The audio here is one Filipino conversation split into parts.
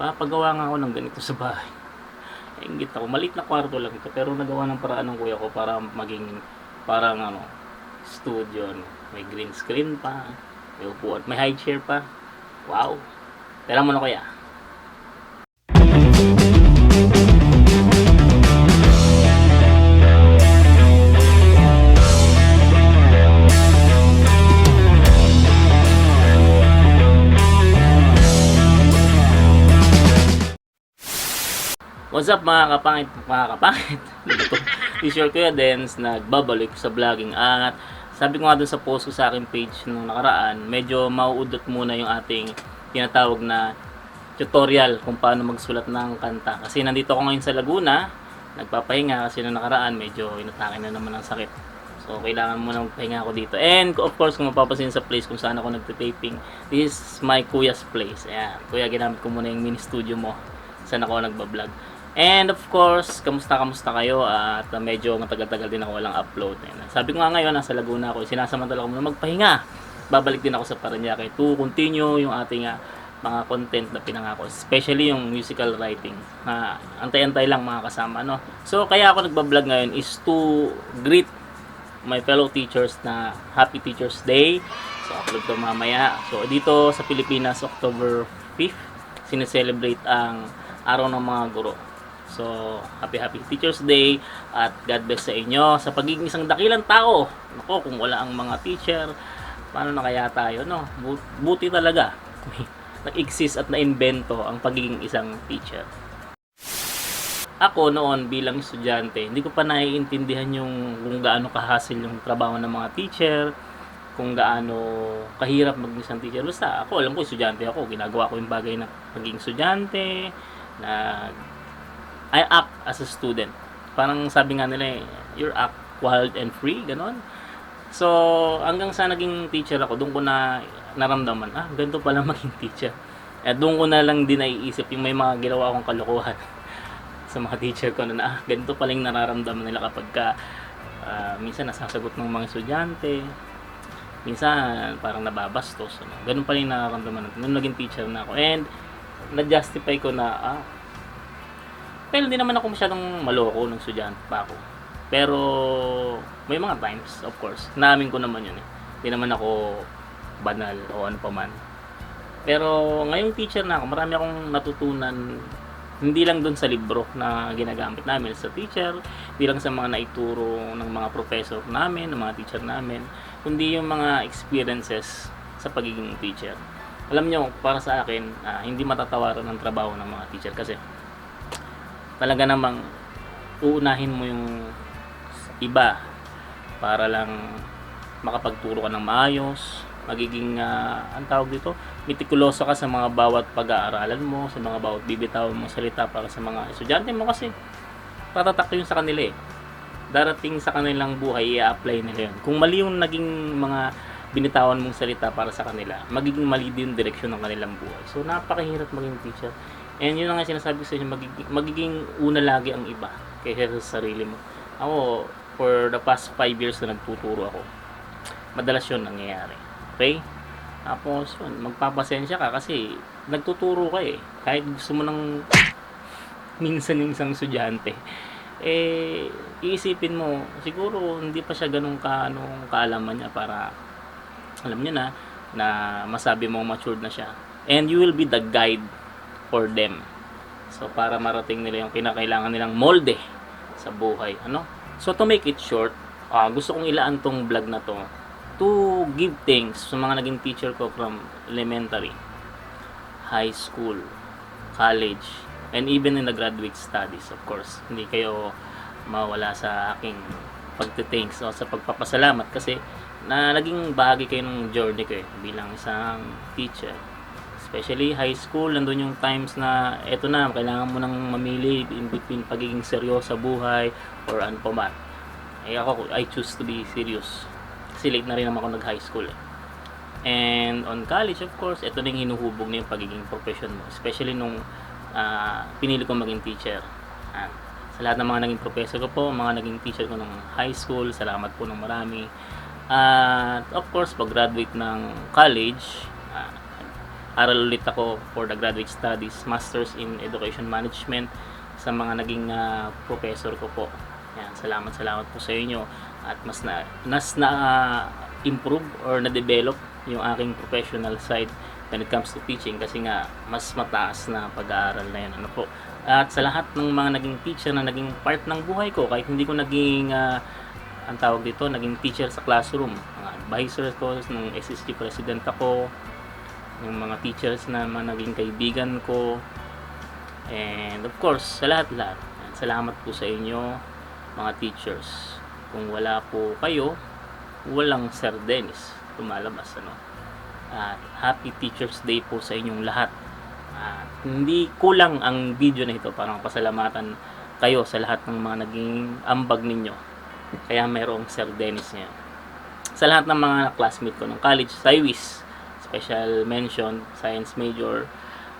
papagawa nga ako ng ganito sa bahay. Ingit ako. Maliit na kwarto lang ito. Pero nagawa ng paraan ng kuya ko para maging parang ano, studio. no. May green screen pa. May upuan. May high chair pa. Wow. Tira mo na kuya. What's up mga kapangit, mga kapangit? It's your Kuya Dens, nagbabalik sa vlogging at sabi ko nga dun sa post ko sa aking page nung nakaraan, medyo mauudot muna yung ating tinatawag na tutorial kung paano magsulat ng kanta. Kasi nandito ako ngayon sa Laguna, nagpapahinga kasi nung nakaraan medyo inatake na naman ng sakit. So, kailangan mo na magpahinga ako dito. And, of course, kung mapapansin sa place kung saan ako nagtitaping, this is my kuya's place. Ayan. Kuya, ginamit ko muna yung mini studio mo. Saan ako nagbablog. And, of course, kamusta-kamusta kayo? At uh, medyo matagal-tagal din ako walang upload. Sabi ko nga ngayon, nasa Laguna ako. Sinasamantala ko muna magpahinga. Babalik din ako sa Paranaque to continue yung ating ah, mga content na pinangako. Especially yung musical writing. Uh, antay-antay lang mga kasama. No? So, kaya ako nagbablog ngayon is to greet my fellow teachers na Happy Teachers Day. So, upload ko mamaya. So, dito sa Pilipinas, October 5th, sineselebrate ang Araw ng mga Guro. So, happy happy Teachers Day at God bless sa inyo sa pagiging isang dakilang tao. Nako, kung wala ang mga teacher, paano na kaya tayo, no? Bu- Buti talaga. Nag-exist at na-invento ang pagiging isang teacher ako noon bilang estudyante, hindi ko pa naiintindihan yung kung gaano kahasil yung trabaho ng mga teacher, kung gaano kahirap maging isang teacher. Basta ako, alam ko, estudyante ako. Ginagawa ko yung bagay na pagiging estudyante, na I act as a student. Parang sabi nga nila, eh, you're act wild and free, ganon. So, hanggang sa naging teacher ako, doon ko na naramdaman, ah, ganito pala maging teacher. At doon ko na lang din naiisip yung may mga ginawa akong kalokohan sa mga teacher ko na, ah, ganito pala yung nararamdaman nila kapag ka, ah, minsan nasasagot ng mga estudyante, minsan parang nababastos. Ano? Ganun pala yung nararamdaman natin. Nung naging teacher na ako. And, na-justify ko na, ah, well, hindi naman ako masyadong maloko ng estudyante pa ako. Pero, may mga times, of course, naamin ko naman yun eh. Hindi naman ako banal o ano pa man. Pero, ngayong teacher na ako, marami akong natutunan hindi lang doon sa libro na ginagamit namin sa teacher, hindi lang sa mga naituro ng mga professor namin, ng mga teacher namin, kundi yung mga experiences sa pagiging teacher. Alam nyo, para sa akin, ah, hindi matatawaran ng trabaho ng mga teacher kasi talaga namang uunahin mo yung iba para lang makapagturo ka ng maayos, magiging, uh, ang tawag dito, mitikuloso ka sa mga bawat pag-aaralan mo, sa mga bawat bibitawan mo salita para sa mga estudyante mo kasi tatatak yun sa kanila eh. Darating sa kanilang buhay, i-apply nila yun. Kung mali yung naging mga binitawan mong salita para sa kanila, magiging mali din direksyon ng kanilang buhay. So, napakahirap maging teacher. And yun ang nga sinasabi ko sa inyo, magiging, magiging una lagi ang iba kaysa sa sarili mo. Ako, for the past 5 years na nagtuturo ako, madalas yun nangyayari. Okay? Tapos, yun, magpapasensya ka kasi nagtuturo ka eh. Kahit gusto mo ng minsan yung isang estudyante, eh, iisipin mo, siguro hindi pa siya ganun ka, anong kaalaman niya para, alam niyo na, na masabi mong matured na siya. And you will be the guide for them. So, para marating nila yung kinakailangan nilang molde sa buhay. Ano? So, to make it short, ah, gusto kong ilaan tong vlog na to to give thanks sa mga naging teacher ko from elementary, high school, college, and even in the graduate studies, of course. Hindi kayo mawala sa aking pagte-thanks o sa pagpapasalamat kasi na naging bahagi kayo ng journey ko eh, bilang isang teacher. Especially high school, nandun yung times na eto na, kailangan mo nang mamili in between pagiging seryoso sa buhay or ano pa man. Eh ako, I choose to be serious kasi late na rin naman ako nag high school eh. And on college, of course, ito na yung hinuhubog na yung pagiging profession mo. Especially nung ah, pinili ko maging teacher. Ah, sa lahat ng mga naging professor ko po, mga naging teacher ko nung high school, salamat po ng marami. At of course, pag graduate ng college, aral ulit ako for the graduate studies, Masters in Education Management sa mga naging ah, professor ko po. Yan, salamat salamat po sa inyo. At mas na nas na ah, improve or na develop yung aking professional side when it comes to teaching kasi nga mas mataas na pag-aaral na yun. Ano po? At sa lahat ng mga naging teacher na naging part ng buhay ko kahit hindi ko naging ah, ang tawag dito naging teacher sa classroom mga advisors ko nung SSG president ako yung mga teachers na naging kaibigan ko. And of course sa lahat-lahat. Salamat po sa inyo mga teachers. Kung wala po kayo walang Sir Dennis tumalabas ano. At happy teachers day po sa inyong lahat. At hindi kulang ang video na ito para pasalamatan kayo sa lahat ng mga naging ambag ninyo. Kaya mayroong Sir Dennis ngayon. Sa lahat ng mga classmate ko ng college Cywis special mention science major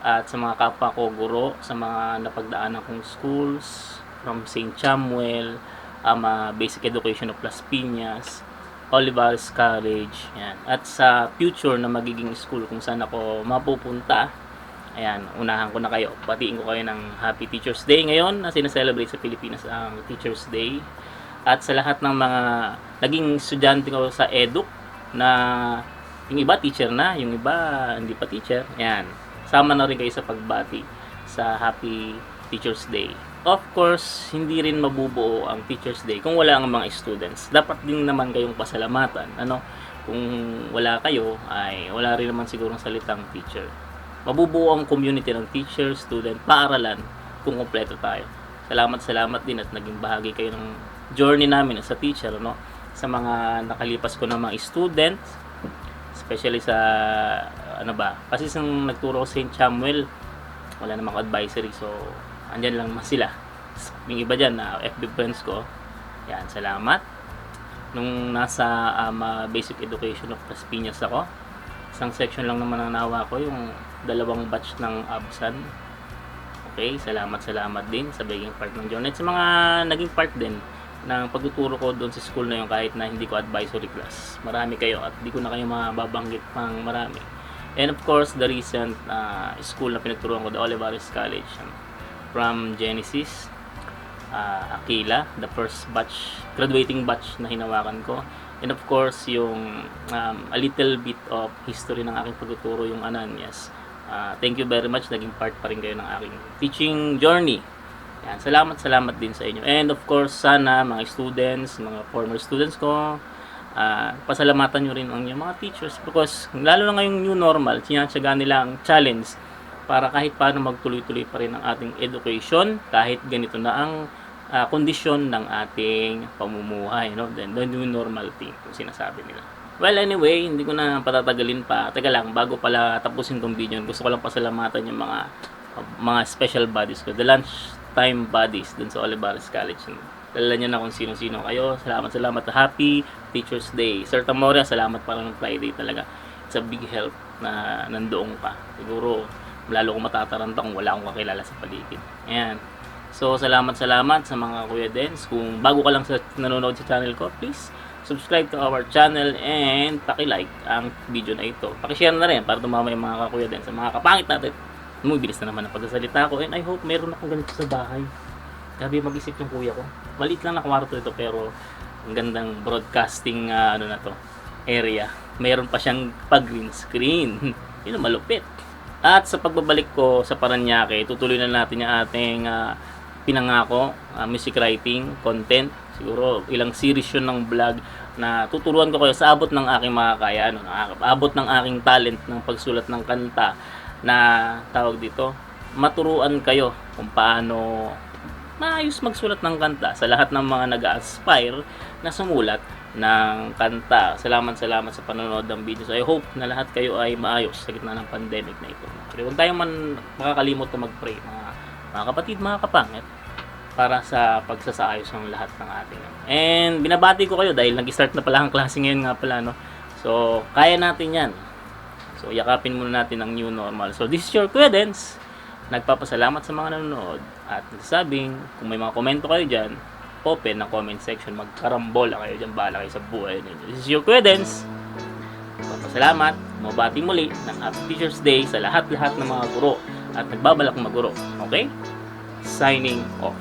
at sa mga kapwa ko guro sa mga napagdaanan kong schools from St. Samuel ama Basic Education of Las Piñas Olivares College yan. at sa future na magiging school kung saan ako mapupunta ayan, unahan ko na kayo batiin ko kayo ng Happy Teachers Day ngayon na sinaselebrate sa Pilipinas ang Teachers Day at sa lahat ng mga naging estudyante ko sa EDUC na yung iba teacher na, yung iba hindi pa teacher. Yan. Sama na rin kayo sa pagbati sa Happy Teachers Day. Of course, hindi rin mabubuo ang Teachers Day kung wala ang mga students. Dapat din naman kayong pasalamatan. Ano? Kung wala kayo, ay wala rin naman siguro salitang teacher. Mabubuo ang community ng teacher, student, paaralan kung kompleto tayo. Salamat, salamat din at naging bahagi kayo ng journey namin as a teacher, no? Sa mga nakalipas ko ng mga students, especially sa ano ba kasi nung nagturo ko sa St. Samuel wala namang advisory so andyan lang mas sila. Yung iba dyan na FB friends ko yan salamat. Nung nasa um, basic education of Las Piñas ako isang section lang naman ang nawa ko yung dalawang batch ng absan. Okay salamat salamat din sa baging part ng John at sa mga naging part din ng pagtuturo ko doon sa school na yun kahit na hindi ko advisory class. Marami kayo at hindi ko na kayo mababanggit pang marami. And of course, the recent uh, school na pinagturuan ko, the Olivares College, um, from Genesis, uh, Aquila, the first batch, graduating batch na hinawakan ko. And of course, yung um, a little bit of history ng aking pagtuturo, yung Ananias. Uh, thank you very much. Naging part pa rin kayo ng aking teaching journey. Yan, salamat, salamat din sa inyo. And of course, sana mga students, mga former students ko, ah, pasalamatan nyo rin ang inyong mga teachers because lalo na ngayong new normal, sinatsaga nila ang challenge para kahit paano magtuloy-tuloy pa rin ang ating education kahit ganito na ang ah, kondisyon ng ating pamumuhay. No? Then, the new normality, kung sinasabi nila. Well, anyway, hindi ko na patatagalin pa. Teka lang, bago pala tapusin tong video, gusto ko lang pasalamatan yung mga mga special bodies ko. The lunchtime bodies dun sa Olivares College. Dala niyo na kung sino-sino kayo. Salamat, salamat. Happy Teacher's Day. Sir Tamoria, salamat para ng Friday talaga. It's a big help na nandoon ka. Siguro, lalo ko matataranta kung wala akong kakilala sa paligid. Ayan. So, salamat, salamat sa mga Kuya Dens. Kung bago ka lang sa nanonood sa channel ko, please subscribe to our channel and paki-like ang video na ito. Paki-share na rin para tumama yung mga kakuya din sa mga kapangit natin. Umubilis na naman ang pagsasalita ko and I hope meron akong ganito sa bahay. Grabe mag-isip yung kuya ko. Maliit lang na kwarto ito pero ang gandang broadcasting ah, ano na to area. Meron pa siyang pag-green screen. Yun ang malupit. At sa pagbabalik ko sa Paranaque, tutuloy na natin yung ating ah, pinangako, ah, music writing, content. Siguro ilang series yun ng vlog na tuturuan ko kayo sa abot ng aking makakaya, ano, abot ng aking talent ng pagsulat ng kanta na tawag dito, maturuan kayo kung paano maayos magsulat ng kanta sa lahat ng mga nag-aspire na sumulat ng kanta. Salamat salamat sa panonood ng video. So I hope na lahat kayo ay maayos sa gitna ng pandemic na ito. Pero huwag tayong man makakalimot na mag-pray mga, mga kapatid, mga kapangit para sa pagsasaayos ng lahat ng ating. And binabati ko kayo dahil nag-start na pala ang klase ngayon nga pala no. So kaya natin 'yan. So yakapin muna natin ang new normal. So this is your Dens. Nagpapasalamat sa mga nanonood at nagsasabing kung may mga komento kayo dyan, open na comment section. Magkarambola kayo dyan. Bahala kayo sa buhay ninyo. This is your Kuya Dens. Nagpapasalamat. mabati muli ng Happy Teacher's Day sa lahat-lahat ng mga guro at nagbabalak maguro. Okay? Signing off.